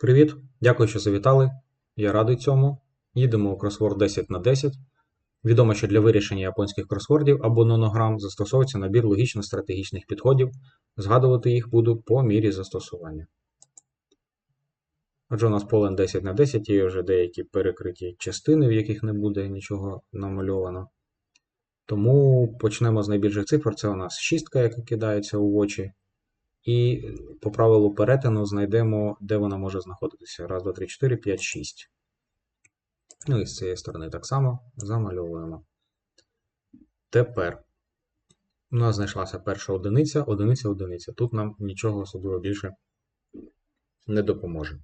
Привіт! Дякую, що завітали. Я радий цьому. Їдемо у кросворд 10 на 10. Відомо, що для вирішення японських кросвордів або нонограм застосовується набір логічно-стратегічних підходів. Згадувати їх буду по мірі застосування. Отже, у нас полен 10 на 10 є вже деякі перекриті частини, в яких не буде нічого намальовано. Тому почнемо з найбільших цифр. Це у нас шістка, яка кидається у очі. І по правилу перетину знайдемо, де вона може знаходитися. Раз, два, три, чотири, п'ять, шість. Ну і з цієї сторони так само замальовуємо. Тепер у нас знайшлася перша одиниця, одиниця, одиниця. Тут нам нічого особливо більше не допоможе.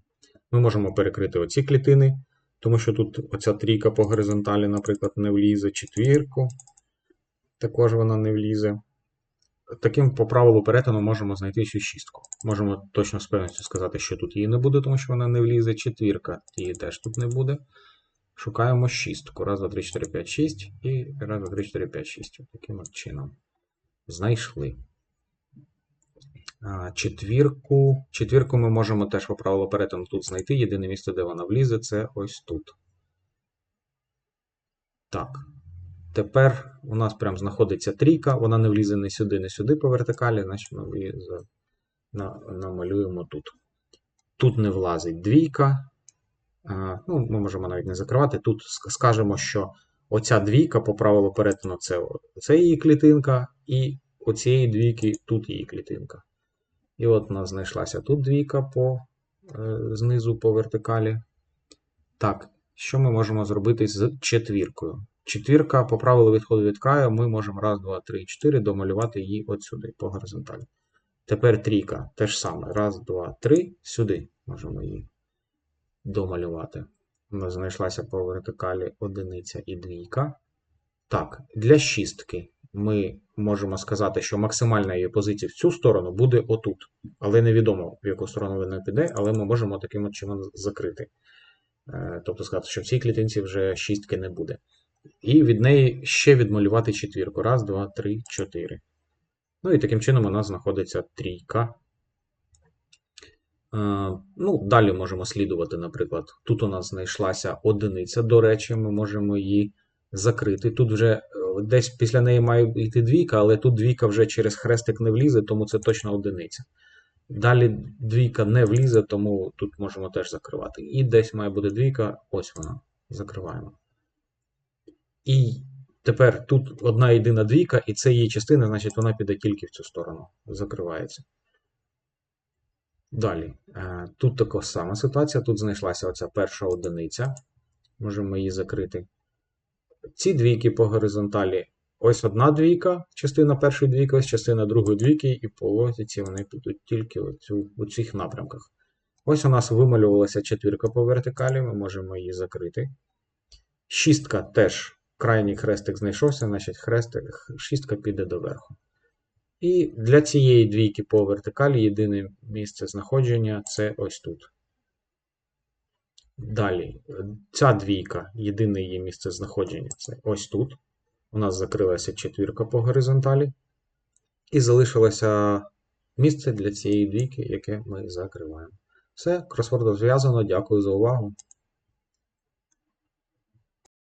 Ми можемо перекрити оці клітини, тому що тут оця трійка по горизонталі, наприклад, не влізе, четвірку. Також вона не влізе. Таким по правилу перетину можемо знайти ще шістку. Можемо точно з певністю сказати, що тут її не буде, тому що вона не влізе. Четвірка її теж тут не буде. Шукаємо шістку. Раз, два, три, чотири, п'ять, шість. І раз, два, три, чотири, п'ять, шість. Таким от чином. Знайшли. Четвірку. Четвірку ми можемо теж по правилу перетину тут знайти. Єдине місце, де вона влізе, це ось тут. Так. Тепер у нас прям знаходиться трійка, вона не влізе ні сюди, ні сюди по вертикалі, значить ми її намалюємо тут. Тут не влазить двійка. Ну, Ми можемо навіть не закривати. Тут скажемо, що оця двійка по правилу перетину це, це її клітинка, і оцієї двійки тут її клітинка. І от у нас знайшлася тут двійка по, е, знизу по вертикалі. Так, що ми можемо зробити з четвіркою? Четвірка по правилу відходу від краю, ми можемо раз, два, три, чотири домалювати її от сюди, по горизонталі. Тепер трійка те ж саме. Раз, два, три, сюди можемо її домалювати. У нас знайшлася по вертикалі одиниця і двійка. Так, для шістки ми можемо сказати, що максимальна її позиція в цю сторону буде отут. Але невідомо, в яку сторону вона піде, але ми можемо таким чином закрити. Е, Тобто сказати, що в цій клітинці вже шістки не буде. І від неї ще відмалювати четвірку. Раз, два, три, чотири. Ну і таким чином у нас знаходиться трійка. Е, Ну, далі можемо слідувати, наприклад, тут у нас знайшлася одиниця. До речі, ми можемо її закрити. Тут вже е, десь після неї має йти двійка, але тут двійка вже через хрестик не влізе, тому це точно одиниця. Далі двійка не влізе, тому тут можемо теж закривати. І десь має бути двійка, ось вона. Закриваємо. І тепер тут одна єдина двійка, і це її частина, значить вона піде тільки в цю сторону. Закривається. Далі. Е, Тут така сама ситуація. Тут знайшлася оця перша одиниця. Можемо її закрити. Ці двійки по горизонталі. Ось одна двійка, частина першої двійки, ось частина другої двійки, і по логіці вони підуть тільки у цих напрямках. Ось у нас вималювалася четвірка по вертикалі, ми можемо її закрити. Шістка теж крайній хрестик знайшовся, значить хрестик, шістка піде доверху. І для цієї двійки по вертикалі єдине місце знаходження це ось тут. Далі, ця двійка, єдине її місце знаходження це ось тут. У нас закрилася четвірка по горизонталі. І залишилося місце для цієї двійки, яке ми закриваємо. Все, кросворд розв'язано. Дякую за увагу.